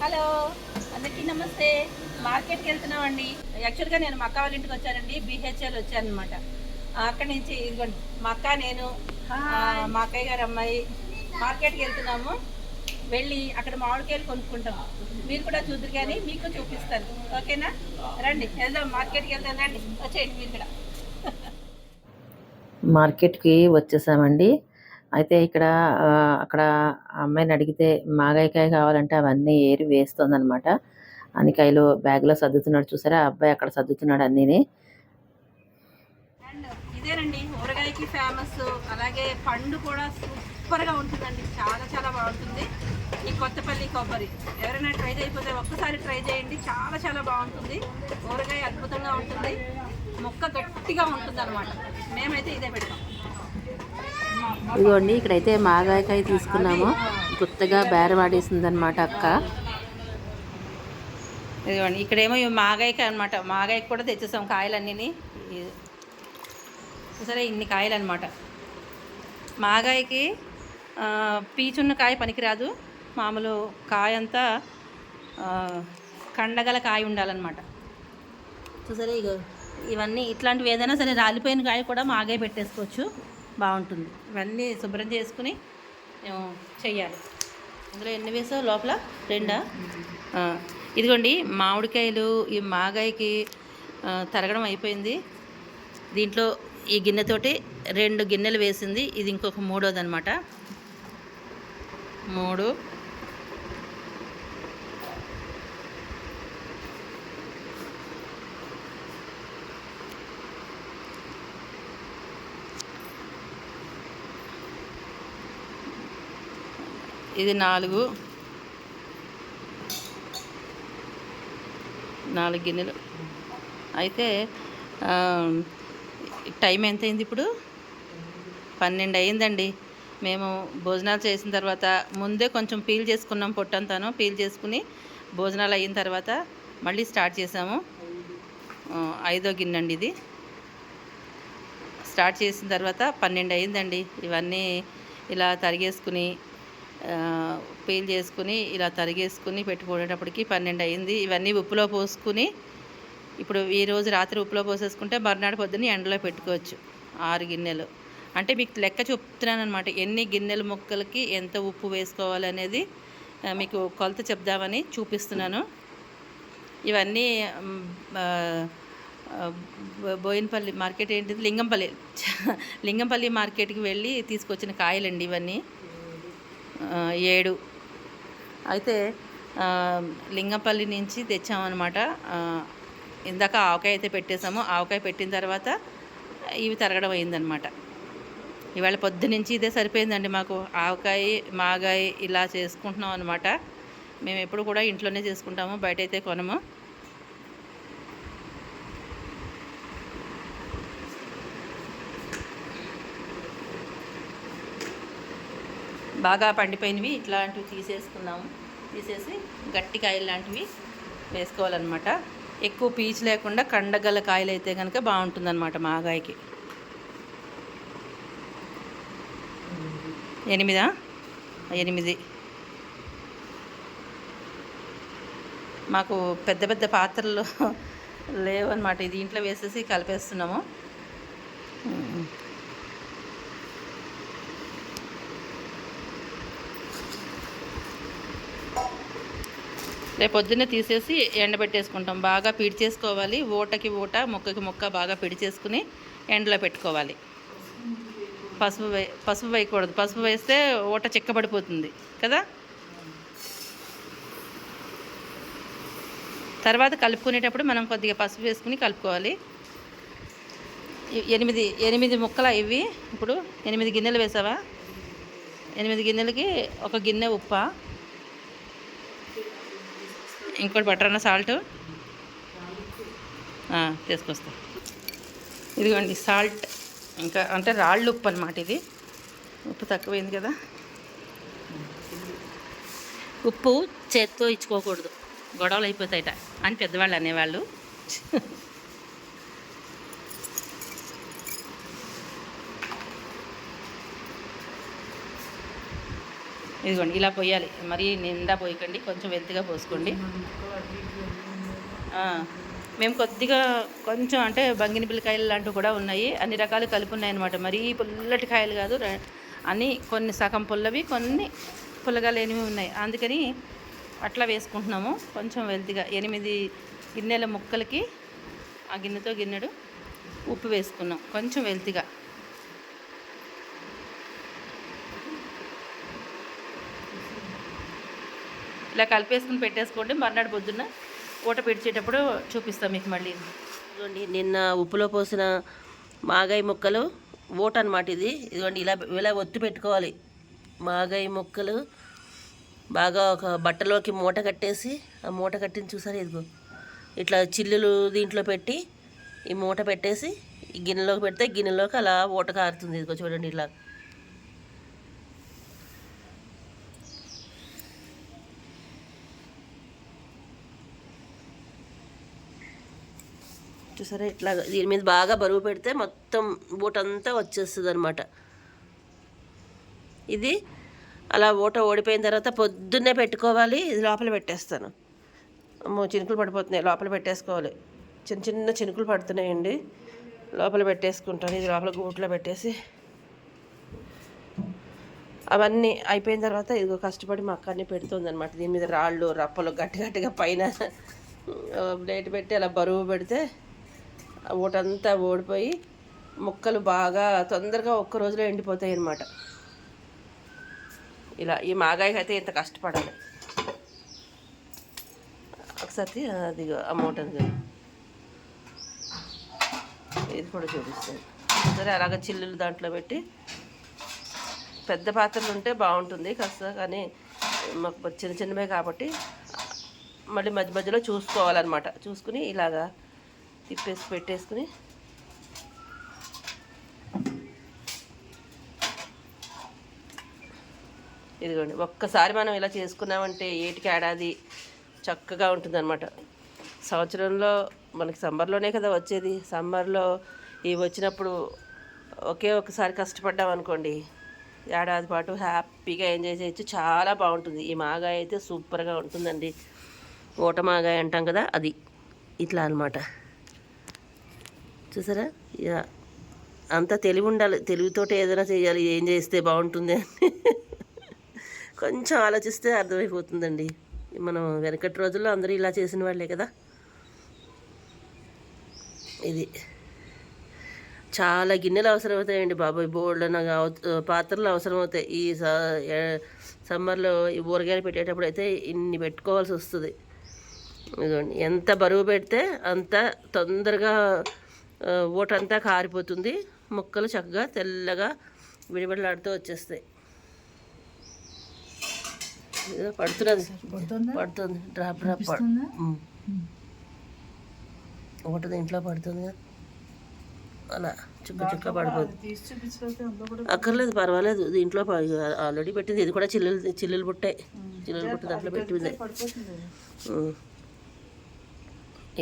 Hello. అందరికీ నమస్తే. మార్కెట్కి వెళ్తున్నామండి. యాక్చువల్గా నేను మా అక్క వాళ్ళ ఇంటికి వచ్చానండి. బీహెచ్ఎల్ వచ్చాను అనమాట అక్కడి నుంచి ఇదిగోండి. మా అక్క నేను మా అక్కయ్య గారు అమ్మాయి మార్కెట్కి వెళ్తున్నాము. వెళ్ళి అక్కడ మామిడికాయలు కొనుక్కుంటాం. మీరు కూడా చూద్దరు కానీ మీకు చూపిస్తాను. ఓకేనా? రండి వెళ్దాం. మార్కెట్కి వెళ్దాం. రండి. వచ్చేయండి మీరు కూడా. మార్కెట్కి వచ్చేసామండి. అయితే ఇక్కడ అక్కడ అమ్మాయిని అడిగితే మాగాయకాయ కావాలంటే అవన్నీ ఏరి వేస్తుందన్నమాట అనికాయలు బ్యాగ్లో సర్దుతున్నాడు చూసారా? ఆ అబ్బాయి అక్కడ సర్దుతున్నాడు అన్నీని. అండ్ ఇదేనండి ఊరగాయకి ఫేమస్. అలాగే పండు కూడా సూపర్గా ఉంటుందండి. చాలా చాలా బాగుంటుంది. ఈ కొత్తపల్లి కొబ్బరి. ఎవరైనా ట్రై చేయకపోతే ఒక్కసారి ట్రై చేయండి. చాలా చాలా బాగుంటుంది. ఊరగాయ అద్భుతంగా ఉంటుంది. మొక్క గట్టిగా ఉంటుంది అనమాట మేమైతే ఇదే పెడతాం. ఇదిగోండి ఇక్కడైతే మాగాయకాయ తీసుకున్నాము. కొత్తగా బేరం ఆడేసిందనమాట అక్క. ఇదిగోండి ఇక్కడేమో ఇవి మాగాయకి అనమాట మాగాయకి కూడా తెచ్చేసాం కాయలన్నీ సరే ఇన్ని కాయలు అనమాట మాగాయకి పీచున్న కాయ పనికిరాదు. మామూలు కాయ అంతా కండగల కాయ ఉండాలన్నమాట. చూసారా ఇగో ఇవన్నీ ఇట్లాంటివి ఏదైనా సరే రాలిపోయిన కాయ కూడా మాగాయ పెట్టేసుకోవచ్చు. బాగుంటుంది. ఇవన్నీ శుభ్రం చేసుకుని మేము చెయ్యాలి. అందులో ఎన్ని వేసావు లోపల? రెండా? ఇదిగోండి మామిడికాయలు ఈ మాగాయకి తరగడం అయిపోయింది. దీంట్లో ఈ గిన్నెతోటి రెండు గిన్నెలు వేసింది. ఇది ఇంకొక మూడోది అనమాట మూడు ఇది నాలుగు. నాలుగు గిన్నెలు. అయితే టైం ఎంత అయింది ఇప్పుడు? పన్నెండు అయిందండి మేము భోజనాలు చేసిన తర్వాత ముందే కొంచెం పీల్ చేసుకున్నాం పొట్టంతాను. పీల్ చేసుకుని భోజనాలు అయిన తర్వాత మళ్ళీ స్టార్ట్ చేసాము. ఐదో గిన్నె అండి ఇది. స్టార్ట్ చేసిన తర్వాత పన్నెండు అయిందండి ఇవన్నీ ఇలా తరిగేసుకుని పీల్ చేసుకుని ఇలా తరిగేసుకుని పెట్టుకునేటప్పటికి పన్నెండు అయింది. ఇవన్నీ ఉప్పులో పోసుకుని ఇప్పుడు ఈ రోజు రాత్రి ఉప్పులో పోసేసుకుంటే మర్నాడు పొద్దున్న ఎండలో పెట్టుకోవచ్చు ఆరు గిన్నెలు. అంటే మీకు లెక్క చెప్తున్నాను అనమాట ఎన్ని గిన్నెల ముక్కలకి ఎంత ఉప్పు వేసుకోవాలనేది మీకు కొలత చెప్దామని చూపిస్తున్నాను. ఇవన్నీ బోయినపల్లి మార్కెట్ ఏంటిది? లింగంపల్లి. లింగంపల్లి మార్కెట్కి వెళ్ళి తీసుకొచ్చిన కాయలండి ఇవన్నీ. ఏడు. అయితే లింగంపల్లి నుంచి తెచ్చామన్నమాట. ఇందాక ఆవకాయ అయితే పెట్టేసాము ఆవకాయ పెట్టిన తర్వాత ఇవి తరగడం అయిందనమాట ఇవాళ పొద్దు నుంచి ఇదే సరిపోయిందండి మాకు. ఆవకాయ మాగాయ ఇలా చేసుకుంటున్నాం అనమాట మేము ఎప్పుడు కూడా ఇంట్లోనే చేసుకుంటాము. బయట అయితే కొనము. బాగా పండిపోయినవి ఇట్లాంటివి తీసేసుకున్నాము తీసేసి గట్టి కాయలు లాంటివి వేసుకోవాలన్నమాట. ఎక్కువ పీచు లేకుండా కండగల కాయలు అయితే కనుక బాగుంటుందన్నమాట మాగాయకి ఎనిమిదా? ఎనిమిది. మాకు పెద్ద పెద్ద పాత్రలు లేవన్నమాట. ఇది ఇంట్లో వేసేసి కలిపేస్తున్నాము. రేపు పొద్దున్నే తీసేసి ఎండబెట్టేసుకుంటాం. బాగా పిడిచేసుకోవాలి. ఊటకి ఊట మొక్కకి మొక్క బాగా పిడి చేసుకుని ఎండలో పెట్టుకోవాలి. పసుపు వే పసుపు వేయకూడదు. పసుపు వేస్తే ఊట చిక్కబడిపోతుంది. కదా? తర్వాత కలుపుకునేటప్పుడు మనం కొద్దిగా పసుపు వేసుకుని కలుపుకోవాలి. ఎనిమిది ఎనిమిది ముక్కలు ఇవి ఇప్పుడు ఎనిమిది గిన్నెలు వేసావా? ఎనిమిది గిన్నెలకి ఒక గిన్నె ఉప్ప. ఇంకోటి బటర్ సాల్ట్. తీసుకొస్తా. ఇదిగోండి సాల్ట్. ఇంకా అంటే రాళ్ళు ఉప్పు అనమాట ఇది. ఉప్పు తక్కువైంది కదా. ఉప్పు చేత్తో ఇచ్చుకోకూడదు. గొడవలు అయిపోతాయట అని పెద్దవాళ్ళు అనేవాళ్ళు. ఇదిగోండి ఇలా పోయాలి. మరీ నిండా పోయకండి కొంచెం వెత్తిగా పోసుకోండి. మేము కొద్దిగా కొంచెం అంటే బంగిని పిల్లకాయలు లాంటివి కూడా ఉన్నాయి. అన్ని రకాలు కలిపి ఉన్నాయన్నమాట మరీ పుల్లటి కాయలు కాదు అని కొన్ని సగం పుల్లవి కొన్ని పుల్లగా లేనివి ఉన్నాయి. అందుకని అట్లా వేసుకుంటున్నాము. కొంచెం వెల్తిగా ఎనిమిది గిన్నెల ముక్కలకి ఆ గిన్నెతో గిన్నెడు ఉప్పు వేసుకున్నాం. కొంచెం వెల్తిగా ఇలా కలిపేసుకుని పెట్టేసుకోండి. మర్నాడు పొద్దున్న ఊట పిడిచేటప్పుడు చూపిస్తాం మీకు మళ్ళీ. ఇదిగోండి నిన్న ఉప్పులో పోసిన మాగాయి ముక్కలు ఓట అనమాట ఇది. ఇదిగోండి ఇలా ఇలా ఒత్తి పెట్టుకోవాలి. మాగాయి ముక్కలు బాగా ఒక బట్టలోకి మూట కట్టేసి ఆ మూట కట్టింది చూసారు ఇదిగో? ఇట్లా చిల్లులు దీంట్లో పెట్టి ఈ మూట పెట్టేసి ఈ గిన్నెలోకి పెడితే గిన్నెలోకి అలా ఊట కారుతుంది. ఇదిగో చూడండి ఇలా. చూసారా ఇట్లా దీని మీద బాగా బరువు పెడితే మొత్తం బూటంతా వచ్చేస్తుంది అనమాట ఇది అలా ఓట ఓడిపోయిన తర్వాత పొద్దున్నే పెట్టుకోవాలి ఇది లోపల పెట్టేస్తాను. అమ్మో చినుకులు పడిపోతున్నాయి లోపల పెట్టేసుకోవాలి. చిన్న చిన్న చినుకులు పడుతున్నాయండి. లోపల పెట్టేసుకుంటాను ఇది లోపల గూట్లో పెట్టేసి. అవన్నీ అయిపోయిన తర్వాత ఇదిగో కష్టపడి మా అక్క అన్ని పెడుతుంది అనమాట దీని మీద రాళ్ళు రప్పలు గట్టి గట్టిగా పైన ప్లేట్ పెట్టి అలా బరువు పెడితే ఓటంతా ఓడిపోయి ముక్కలు బాగా తొందరగా ఒక్క రోజులో ఎండిపోతాయి అన్నమాట ఇలా ఈ మాగాయకి అయితే ఇంత కష్టపడాలి. ఒకసారి అది ఆ మూటది ఇది కూడా చూపిస్తాను. సరే అలాగ చిల్లులు దాంట్లో పెట్టి పెద్ద పాత్రలు ఉంటే బాగుంటుంది కాస్త కానీ మాకు చిన్న చిన్నవే కాబట్టి మళ్ళీ మధ్య మధ్యలో చూసుకోవాలన్నమాట. చూసుకుని ఇలాగా తిప్పేసి పెట్టేసుకుని. ఇదిగోండి ఒక్కసారి మనం ఇలా చేసుకున్నామంటే ఏటికి ఏడాది చక్కగా ఉంటుందన్నమాట. సంవత్సరంలో మనకి సమ్మర్లోనే కదా వచ్చేది. సమ్మర్లో ఇవి వచ్చినప్పుడు ఒకే ఒకసారి కష్టపడ్డాం అనుకోండి ఏడాది పాటు హ్యాపీగా ఎంజాయ్ చేయొచ్చు. చాలా బాగుంటుంది. ఈ మాగాయ అయితే సూపర్గా ఉంటుందండి. ఓట మాగాయ అంటాం కదా అది. ఇట్లా అనమాట చూసారా? ఇక అంత తెలివి ఉండాలి తెలివితోటి ఏదైనా చేయాలి ఏం చేస్తే బాగుంటుంది అని. కొంచెం ఆలోచిస్తే అర్థమైపోతుందండి. మనం వెనకటి రోజుల్లో అందరూ ఇలా చేసిన వాళ్ళే కదా. ఇది. చాలా గిన్నెలు అవసరమవుతాయండి బాబాయ్. బోల్డ్ పాత్రలు అవసరమవుతాయి. ఈ స- సమ్మర్లో ఈ ఊరగాయలు పెట్టేటప్పుడు అయితే ఇన్ని పెట్టుకోవాల్సి వస్తుంది. ఇదిగోండి ఎంత బరువు పెడితే అంత తొందరగా ఆ, ఊటంతా కారిపోతుంది. ముక్కలు చక్కగా తెల్లగా విడిబడిలాడుతూ వచ్చేస్తాయి. పడుతున్నది. పడుతుంది? Drop drop. ఊట దీంట్లో పడుతుంది అలా చుక్క చుక్క పడిపోతుంది అక్కర్లేదు పర్వాలేదు. దీంట్లో ఆల్రెడీ పెట్టింది. ఇది కూడా చిల్లులు చిల్లులు పుట్టాయి చిల్లులు పుట్టి దాంట్లో పెట్టింది.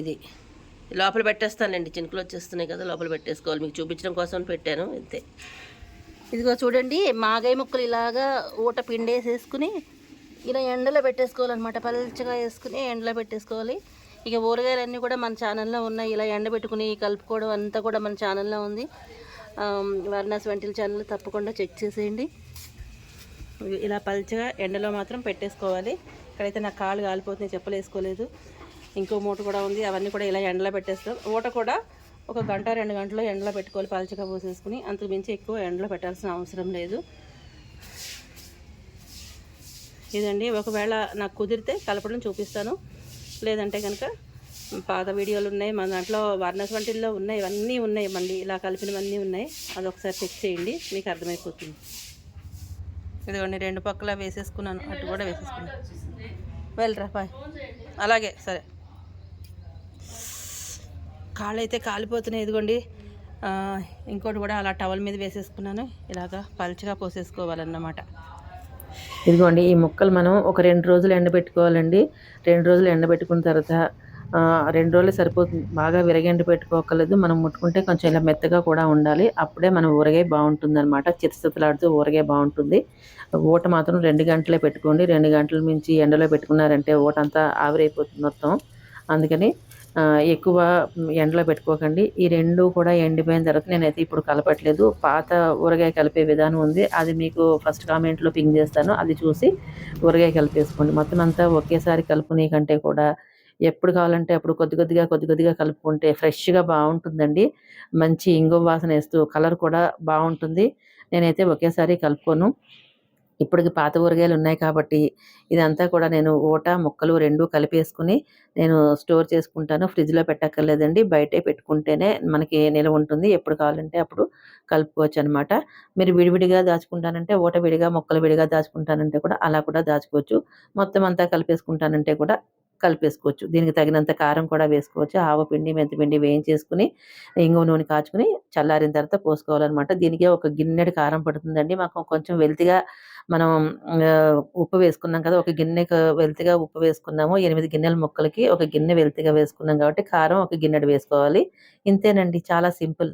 ఇది. లోపల పెట్టేస్తానండి చినుకులు వచ్చేస్తున్నాయి కదా లోపల పెట్టేసుకోవాలి. మీకు చూపించడం కోసం పెట్టాను అంతే ఇదిగో చూడండి మాగాయ ముక్కలు ఇలాగా ఊట పిండేసేసుకుని ఇలా ఎండలో పెట్టేసుకోవాలన్నమాట. పల్చగా వేసుకుని ఎండలో పెట్టేసుకోవాలి. ఇక ఊరగాయలన్నీ కూడా మన ఛానల్లో ఉన్నాయి. ఇలా ఎండబెట్టుకుని కలుపుకోవడం అంతా కూడా మన ఛానల్లో ఉంది. ఆమ్, వారణాసి వంటల ఛానల్ తప్పకుండా చెక్ చేసేయండి. ఇలా పల్చగా ఎండలో మాత్రం పెట్టేసుకోవాలి. ఇక్కడైతే నా కాళ్ళు కాలిపోతున్నాయి చెప్పలేసుకోలేదు. ఇంకో మూట కూడా ఉంది. అవన్నీ కూడా ఇలా ఎండలో పెట్టేస్తాం. ఊట కూడా ఒక గంట రెండు గంటలు ఎండలో పెట్టుకోవాలి. పల్చగా పోసేసుకుని అంతకు మించి ఎక్కువ ఎండలో పెట్టాల్సిన అవసరం లేదు. ఇదండి. ఒకవేళ నాకు కుదిరితే కలపడం చూపిస్తాను. లేదంటే కనుక పాత వీడియోలు ఉన్నాయి. మన దాంట్లో వర్ణస్ వంటిల్లో ఉన్నాయి. ఇవన్నీ ఉన్నాయి మళ్ళీ. ఇలా కలిపినవన్నీ ఉన్నాయి. అది ఒకసారి చెక్ చేయండి. మీకు అర్థమైపోతుంది. ఇదిగోండి. రెండు పక్కల వేసేసుకున్నాను. అటు కూడా వేసేసుకున్నాను. వెళ్ళరా. బాయ్. అలాగే. సరే. కాళ్ళు అయితే కాలిపోతున్నాయి ఇదిగోండి. ఇంకోటి కూడా అలా టవల్ మీద వేసేసుకున్నాను. ఇలాగా పలుచగా పోసేసుకోవాలన్నమాట. ఇదిగోండి ఈ ముక్కలు మనం ఒక రెండు రోజులు ఎండబెట్టుకోవాలండి. రెండు రోజులు ఎండబెట్టుకున్న తర్వాత రెండు రోజులు సరిపోతుంది. బాగా విరగండి పెట్టుకోకలేదు మనం ముట్టుకుంటే కొంచెం ఇలా మెత్తగా కూడా ఉండాలి. అప్పుడే మనం ఊరగాయ బాగుంటుంది అనమాట చిరుసతులాడుతూ ఊరగాయ బాగుంటుంది. ఊట మాత్రం రెండు గంటలే పెట్టుకోండి. రెండు గంటల మించి ఎండలో పెట్టుకున్నారంటే ఊట అంతా ఆవిరైపోతుంది మొత్తం. అందుకని ఎక్కువ ఎండలో పెట్టుకోకండి. ఈ రెండు కూడా ఎండిపోయిన తర్వాత నేనైతే ఇప్పుడు కలపట్లేదు. పాత ఊరగాయ కలిపే విధానం ఉంది. అది మీకు ఫస్ట్ కామెంట్లో పింగ్ చేస్తాను. అది చూసి ఊరగాయ కలిపేసుకోండి. మొత్తం అంతా ఒకేసారి కలుపునే కంటే కూడా ఎప్పుడు కావాలంటే అప్పుడు కొద్ది కొద్దిగా కొద్ది కొద్దిగా కలుపుకుంటే ఫ్రెష్గా బాగుంటుందండి. మంచి ఇంగువ వాసన వేస్తూ కలర్ కూడా బాగుంటుంది. నేనైతే ఒకేసారి కలుపుకోను. ఇప్పటికి పాత ఊరగాయలు ఉన్నాయి కాబట్టి ఇదంతా కూడా నేను ఊట ముక్కలు రెండు కలిపేసుకుని నేను స్టోర్ చేసుకుంటాను. ఫ్రిడ్జ్లో పెట్టక్కర్లేదండి. బయటే పెట్టుకుంటేనే మనకి నిల్వ ఉంటుంది. ఎప్పుడు కావాలంటే అప్పుడు కలుపుకోవచ్చు అనమాట మీరు విడివిడిగా దాచుకుంటానంటే ఊట విడిగా మొక్కలు విడిగా దాచుకుంటానంటే కూడా అలా కూడా దాచుకోవచ్చు. మొత్తం అంతా కలిపేసుకుంటానంటే కూడా కలిపేసుకోవచ్చు. దీనికి తగినంత కారం కూడా వేసుకోవచ్చు. ఆవపిండి మెంతిపిండి వేయించేసుకుని ఇంగువ నూనె కాచుకుని చల్లారిన తర్వాత పోసుకోవాలన్నమాట. దీనికి ఒక గిన్నెడు కారం పడుతుందండి. మాకు కొంచెం వెల్తిగా మనం ఉప్పు వేసుకున్నాం కదా ఒక గిన్నెకు వెల్తిగా ఉప్పు వేసుకున్నాము. ఎనిమిది గిన్నెల ముక్కలకి ఒక గిన్నె వెల్తిగా వేసుకున్నాం కాబట్టి కారం ఒక గిన్నెడు వేసుకోవాలి. ఇంతేనండి. చాలా సింపుల్.